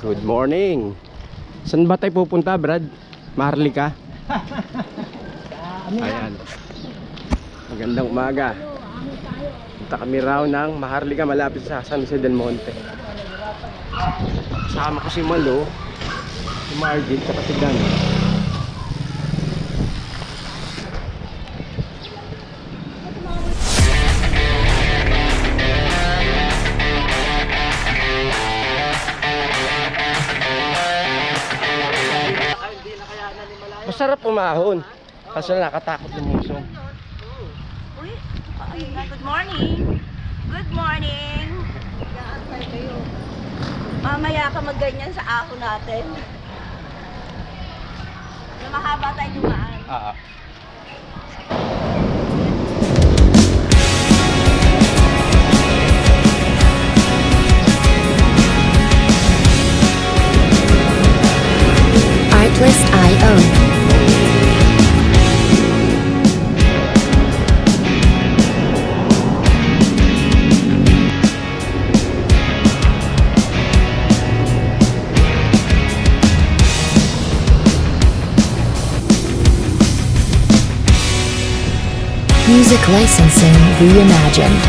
Good morning. Saan ba tayo pupunta, Brad? Maharlika? Ayan. Magandang umaga. Punta kami raw ng Maharlika malapit sa San Jose del Monte. Kasama ko si Malo, si Margit, at si Dan. Masarap umahon. Kaso nakatakot lumusong. Uy, good morning. Good morning. Mamaya ka magganyan sa ahon natin. Na mahaba tayo dumaan. Ah. Artlist.io. Music licensing reimagined.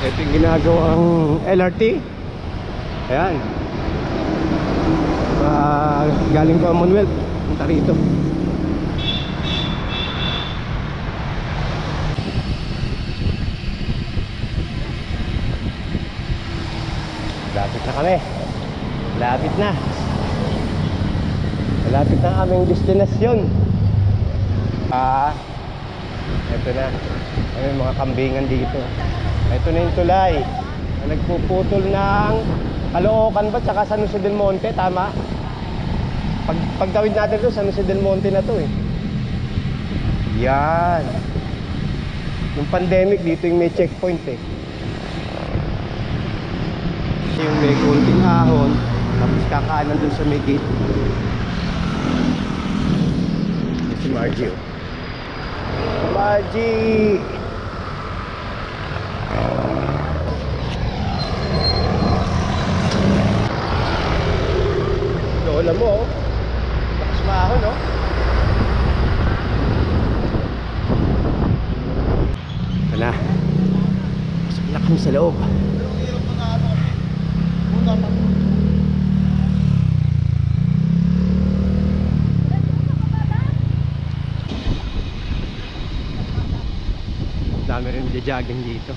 Ito yung ginagawang LRT. Ayan. Ah, galing Commonwealth. Punta rito. Lapit na kami. Lapit na. Malapit na aming destinasyon. Ah, ito na. May mga kambingan dito. Ito na yung tulay. Na nagpuputol ng Caloocan ba tsaka San Jose del Monte, tama? Pag pagtawid natin to San Jose del Monte na to eh. Yan. Yung pandemic dito yung may checkpoint eh. Yung may kunting ahon, tapos kakaanan dun sa may gate. Si Margie oh. Margie! Lola mo, oh. Lakas maahon, no? Ito na. Pasok na kami sa loob. Dami rin jogging dito.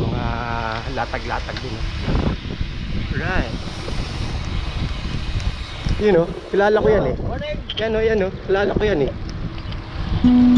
Mga latag-latag din. oh. Right. Yun oh, kilala ko yan eh. Yan oh, yan oh, kilala ko yan eh.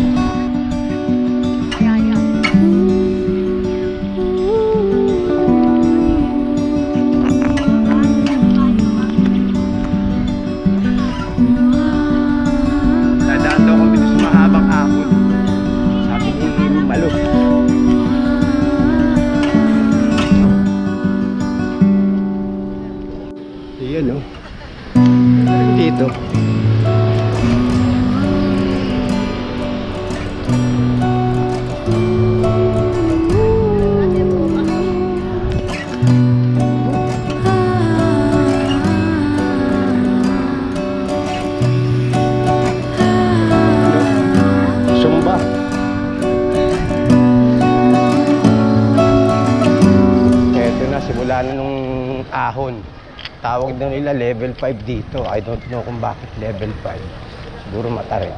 Dito. Level 5 dito. I don't know kung bakit level 5. Siguro matarik.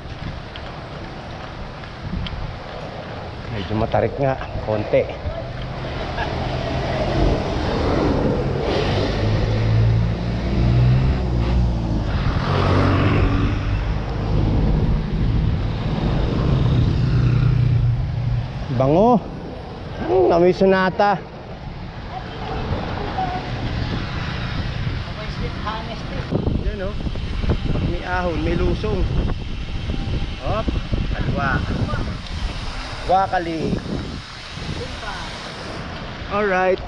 Medyo matarik nga, konti. Bango. Hmm, Namoy sunata. Yan oh. May ahon, may lusong. Hop, kaliwa. Wakali. Alright.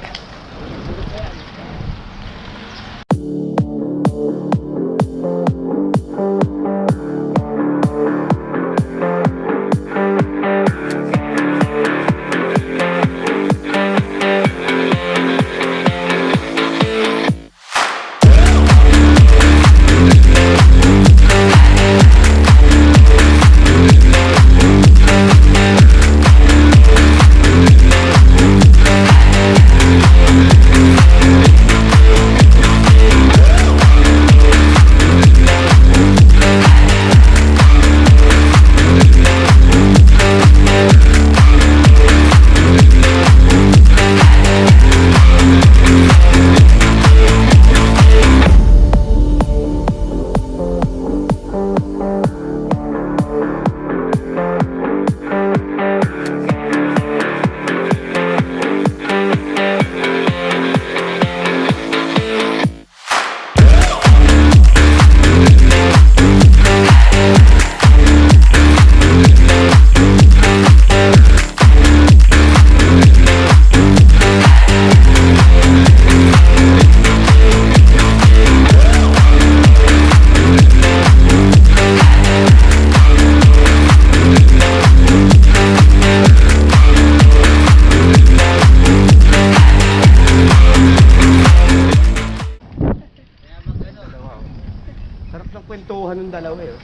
Sarap ng dalawa eh.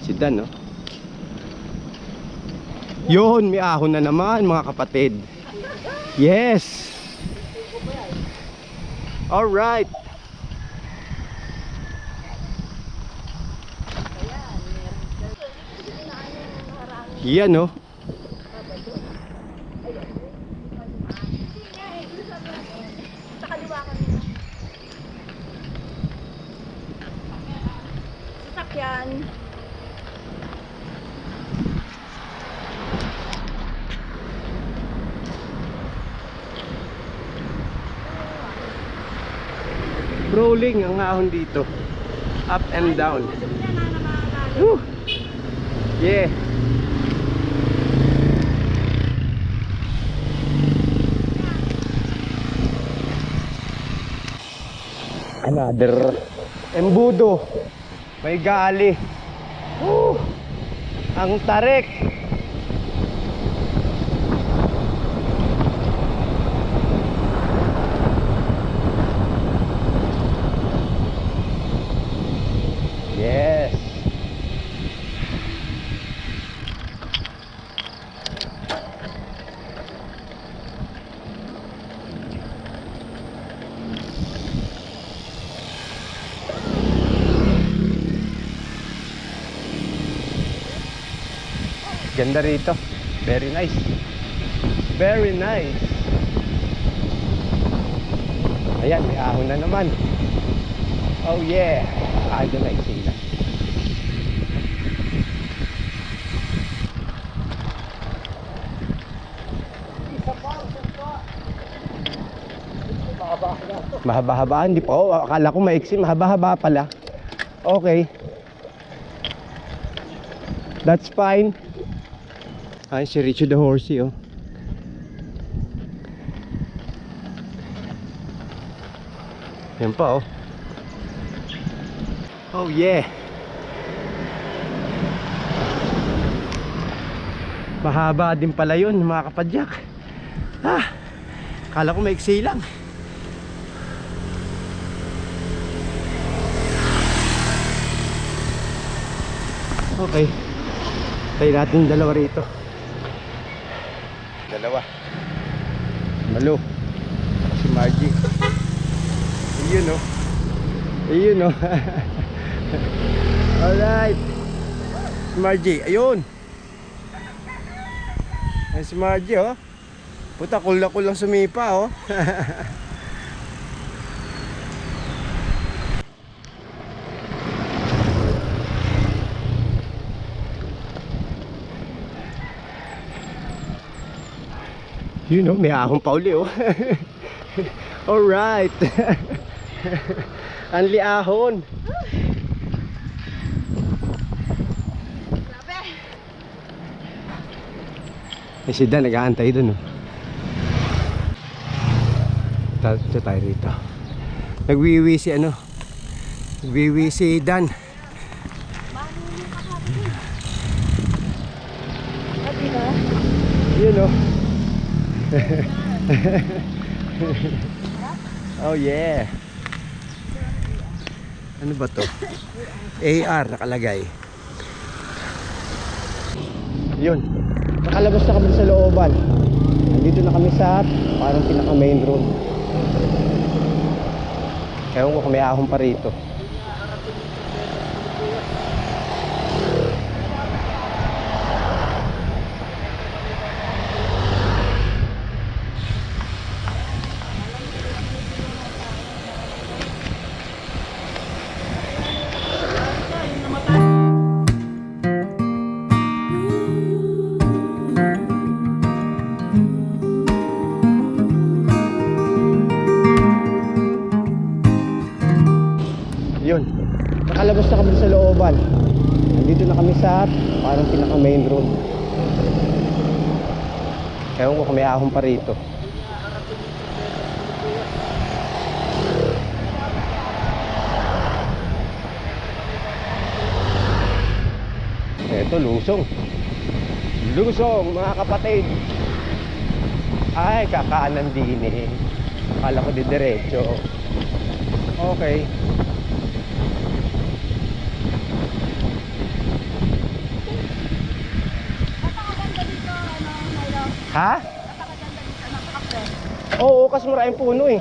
Si Dan, no? Yun, may ahon na naman mga kapatid. Yes! Alright! Yan, no? Sasakyan. Rolling ang ahon dito. Up and down. Woo! Yeah. Another embudo. May gali. Woo! Ang tarik. Yes. Ganda rito. Very nice. Very nice. Ayan, may ahon na naman. Oh yeah. Ah, doon na sila. Mahaba-haba, hindi pa. Oh, akala ko maiksi, mahaba-haba pala. Okay. That's fine. Ay, si Richie the Horsey, oh. Yan pa, oh. Oh, yeah. Mahaba din pala yun, mga kapadyak. Ah, kala ko maiksi lang. Okay. Tayo natin dalawa rito. Dalawa. Malo. Si Margie. Ayun oh. Ayun oh. Alright. Si Margie. Ayun. Ayun si Margie oh. Puta, cool sumipa oh. You know, may ahong pa uli oh. Alright. Anli ahon. Eh si Dan nag-aantay dun oh. Dito tayo rito. Nagwiwi si ano. Nagwiwi si Dan. Yun oh. oh yeah. Ano ba to? AR nakalagay. Yun. Nakalabas na kami sa looban. Nandito na kami sa parang pinaka main road. Ewan ko kung may ahon pa rito. Sa parang pinaka main road. Ewan ko kung may ahon pa rito. Eto, lusong. Lusong, mga kapatid. Ay, kakaanan din eh. Akala ko di diretso. Okay. Napakaganda dito, ano, Milo. Ha? Oo, kasi maraming puno eh.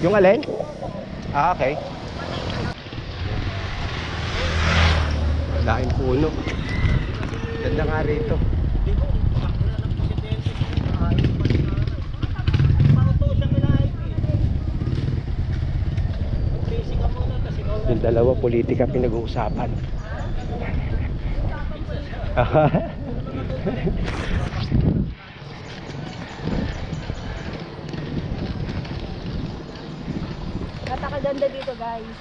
Yung alin? Ah, okay. Laking puno. Ganda nga rito. Yung dalawa politika pinag-uusapan. Napakaganda dito, guys.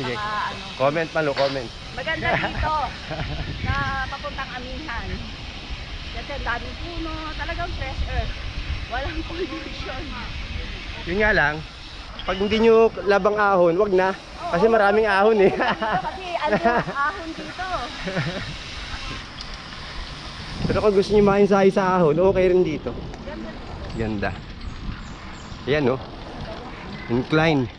Sige. Napaka, ano, comment malo, comment. maganda dito na papuntang Amihan. Kasi daming puno, talagang fresh earth. Walang pollution. Yun nga lang, pag hindi nyo labang ahon, wag na. Kasi maraming ahon eh. Kasi ano, ahon dito. Pero kung gusto nyo makinsahay sa ahon, okay rin dito. Ganda. Ayan oh. Incline. Ano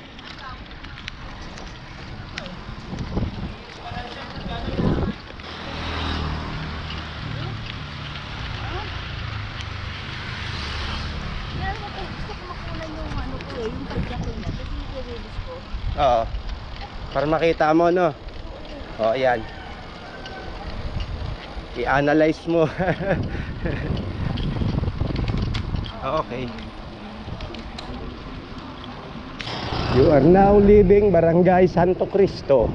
eh. Oo. Para makita mo no. Oh, ayan. I-analyze mo. okay. You are now leaving Barangay Santo Cristo.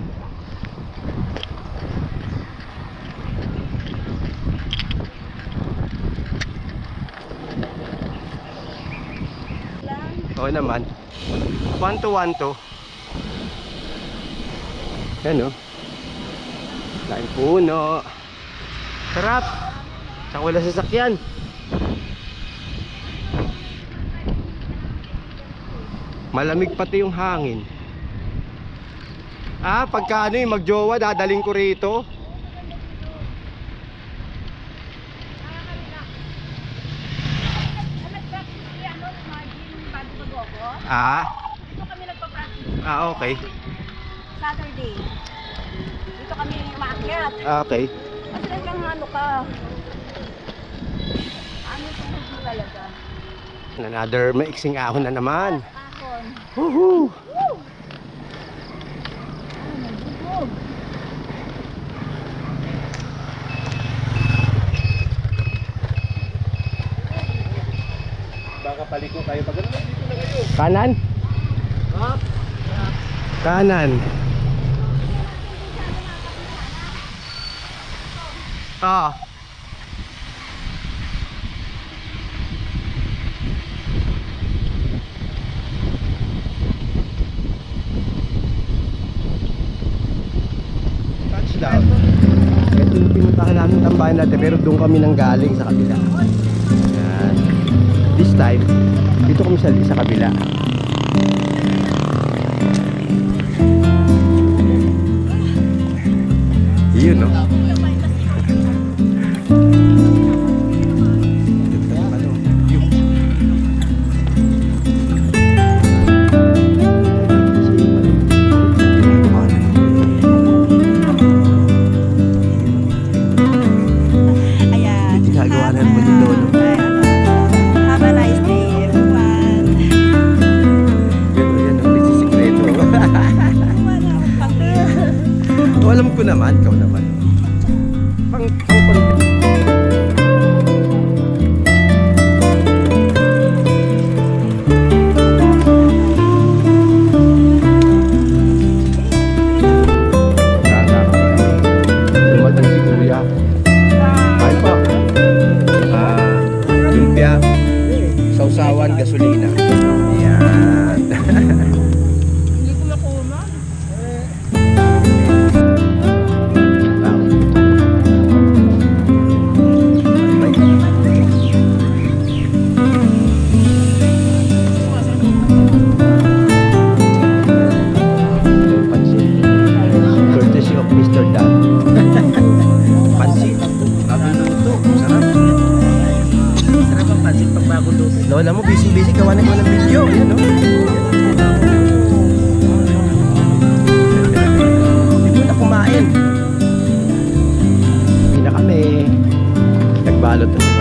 Oo naman. One to one to. Yan o. Laking puno. Sarap. Tsaka wala sasakyan. Malamig pati yung hangin. Ah, pagka ano yung magjowa, dadaling ko rito. Ah, ah okay. Saturday. Dito kami umaakyat. Ah, okay. Kasi lang ano ka. Ano yung mo talaga? Another maiksing ahon na naman. Ahon. Woohoo! Woo! Ano. Baka paliko kayo pag dito na kayo. Kanan? Kanan. Ah. Touchdown. Ito yung pinuntahan namin tambahan natin pero doon kami nang galing sa kabila. Yan. This time, dito kami sa, sa kabila. Yun, no? Ko naman, ikaw naman. Pang, pang Nagbalot